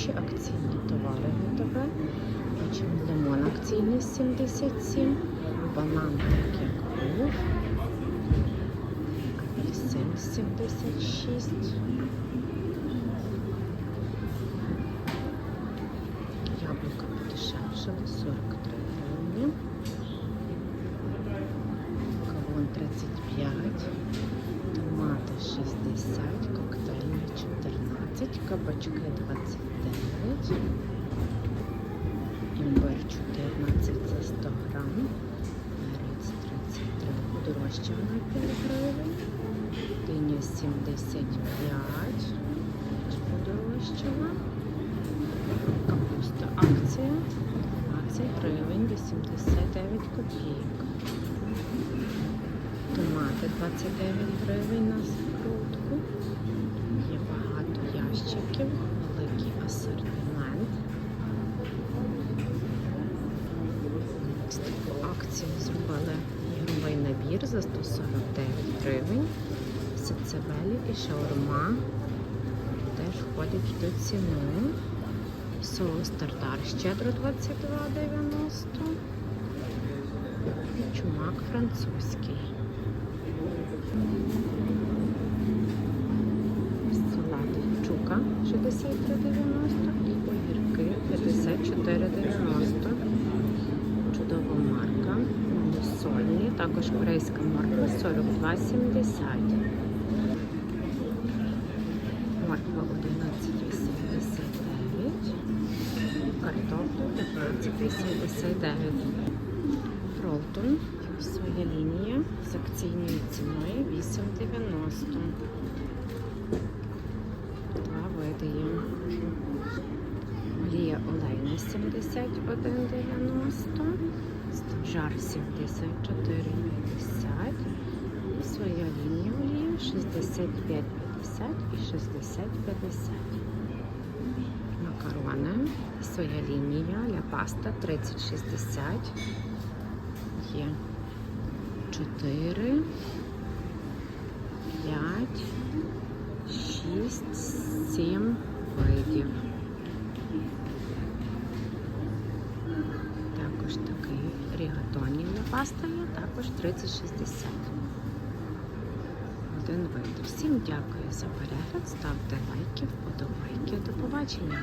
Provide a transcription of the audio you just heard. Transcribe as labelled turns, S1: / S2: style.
S1: гроші, акційні товари готове. Лимон акційний 77, банан так як 76. Яблука подешевшили 43 гривні. Кавун 35, томати 60, коктейль, 14, кабачки 20. 29, імбир 14 за 100 грам, перець 33, подорожчав на 5 гривень, диня 75, теж подорожчала. Капуста акція. 20 гривень 89 копійок. Томати 29 гривень на скрутку. Є багато ящиків, акцію зробили ігровий набір за 149 гривень. Сацевелі і шаурма теж входять в ту ціну. Соус тартар щедро 22,90. Чумак французький. Салат чука 63,90 і огірки 54,90. Також корейська морква 42,70. Морква 11,89. Картопля 15,79. Ролтон. Своя лінія з акційною ціною 8,90. Два види є. Олія олейна 71,90. Жар 74,50. І своя лінія олії 65,50 і 60,50. Макарони. Своя лінія ля паста 30,60. Є 4, 5, 6, є, також 30,60. Один вид. Всім дякую за перегляд, ставте лайки, вподобайки. До побачення!